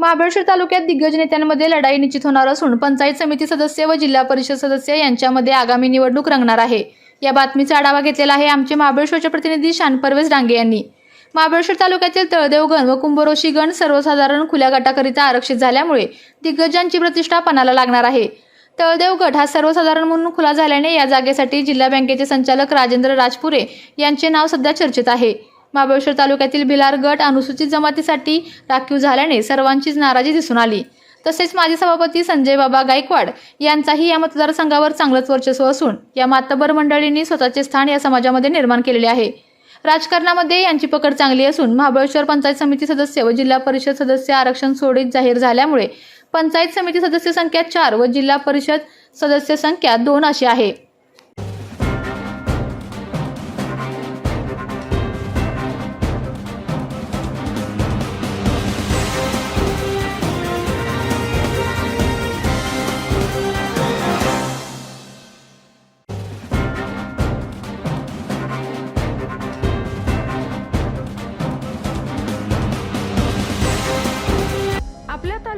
महाबळेश्वर तालुक्यात दिग्गज नेत्यांमध्ये लढाई निश्चित होणार असून पंचायत समिती सदस्य व जिल्हा परिषद सदस्य यांच्यामध्ये आगामी निवडणूक रंगणार आहे. या बातमीचा आढावा घेतलेला आहे आमचे महाबळेश्वरचे प्रतिनिधी शान परवेज डांगे यांनी. महाबळेश्वर तालुक्यातील तळदेवगण व कुंभरोशी गण सर्वसाधारण खुल्या गटाकरिता आरक्षित झाल्यामुळे दिग्गजांची प्रतिष्ठा पणाला लागणार आहे. तळदेव गट हा सर्वसाधारण म्हणून खुला झाल्याने या जागेसाठी जिल्हा बँकेचे संचालक राजेंद्र राजपुरे यांचे नाव सध्या चर्चेत आहे. महाबळेश्वर तालुक्यातील भिलार गट अनुसूचित जमातीसाठी राखीव झाल्याने सर्वांचीच नाराजी दिसून आली. तसेच माजी सभापती संजय बाबा गायकवाड यांचाही या मतदारसंघावर चांगलंच वर्चस्व असून या मातबर मंडळींनी स्वतःचे स्थान या समाजामध्ये निर्माण केलेले आहे. राजकारणामध्ये यांची पकड चांगली असून महाबळेश्वर पंचायत समिती सदस्य व जिल्हा परिषद सदस्य आरक्षण सोडीत जाहीर झाल्यामुळे पंचायत समिती सदस्य संख्या चार व जिल्हा परिषद सदस्य संख्या दोन अशी आहे.